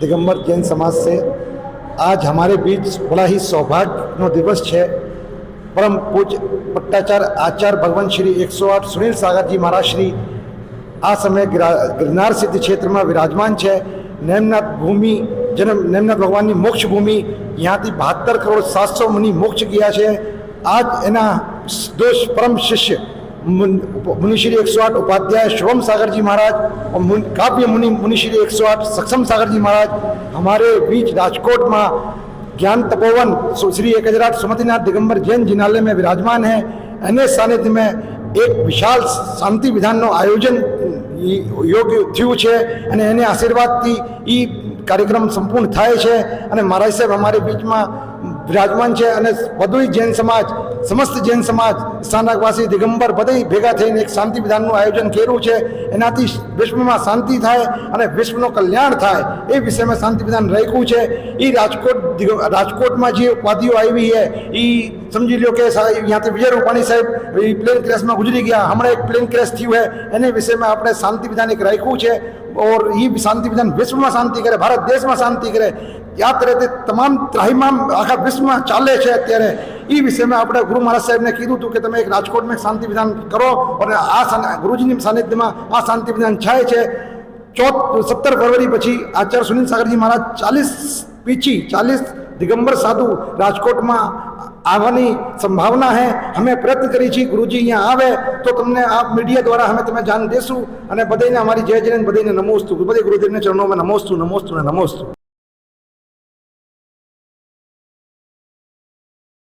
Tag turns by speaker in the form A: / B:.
A: दिगंबर जैन समाज से आज हमारे बीच बड़ा ही सौभाग्य दिवस है परम पूज्य पट्टाचार्य आचार्य भगवान श्री 108 સુનિલ સાગરજી મહારાજ શ્રી આ સમયે ગિરા- ગિરનાર સિદ્ધ ક્ષેત્રમાં વિરાજમાન છે નેમનાથ ભૂમિ જેને નેમનાથ ભગવાનની મોક્ષ ભૂમિ ત્યાંથી બહાત્તર કરોડ સાતસો મુનિ મોક્ષ ગયા છે આજ એના દોષ પરમ શિષ્ય મુન- મુનિશ્રી એકસો આઠ ઉપાધ્યાય शिवम सागर जी महाराज और मुन- काव्य मुनि मुनिश्री एक सौ आठ सक्षम सागर जी महाराज हमारे बीच राजकोट में ज्ञान तपोवन सु- श्री एक हजार आठ सुमतिनाथ दिगंबर जैन जिनालय में विराजमान है एने सानिध्य में એક વિશાળ શાંતિ વિધાનનું આયોજન ઈ યોગ્ય થયું છે અને એને આશીર્વાદથી એ કાર્યક્રમ સંપૂર્ણ થાય છે અને મહારાજ સાહેબ અમારી બીચમાં વિરાજમાન છે અને બધું જૈન સમાજ સમસ્ત જૈન સમાજ, સ્થાનકવાસી, દિગંબર બધે ભેગા થઈને એક શાંતિ વિધાનનું આયોજન કર્યું છે. એનાથી વિશ્વમાં શાંતિ થાય અને વિશ્વનું કલ્યાણ થાય એ વિષયમાં શાંતિ વિધાન રાખ્યું છે. એ રાજકોટ રાજકોટમાં જે ઉપાધિઓ આવી છે એ સમજી લો કે અહીંયાથી વિજય રૂપાણી સાહેબ એ પ્લેન ક્રેશમાં ગુજરી ગયા. હમણાં એક પ્લેન ક્રેશ થયું હોય એને વિષયમાં આપણે શાંતિ વિધાન એક રાખ્યું છે. ઓર એ શાંતિ વિધાન વિશ્વમાં શાંતિ કરે, ભારત દેશમાં શાંતિ કરે. યાદ રહે તે તમામ ત્રાહીમામ આખા વિશ્વમાં ચાલે છે અત્યારે. એ વિષયમાં આપણે ગુરુ મહારાજ સાહેબને કીધું હતું કે તમે એક રાજકોટમાં શાંતિ વિધાન કરો અને આ ગુરુજીની સાનિધ્યમાં આ શાંતિ વિધાન થાય છે. ચોથ સત્તર ફરવરી પછી આચાર્ય સુનિલ સાગરજી મહારાજ ચાલીસ પીછી, ચાલીસ દિગંબર સાધુ રાજકોટમાં આવવાની સંભાવના છે અમે પ્રયત્ન કરી છીએ, ગુરુજી અહીંયા આવે તો તમને આ મીડિયા દ્વારા અમે તમે જાણ દેશું અને બધાને અમારી જય જય બધાને નમોસ્તુ. બધે ગુરુદેવને ચરણોમાં નમોસ્તુ નમોસ્તુ ને નમોસ્તુ.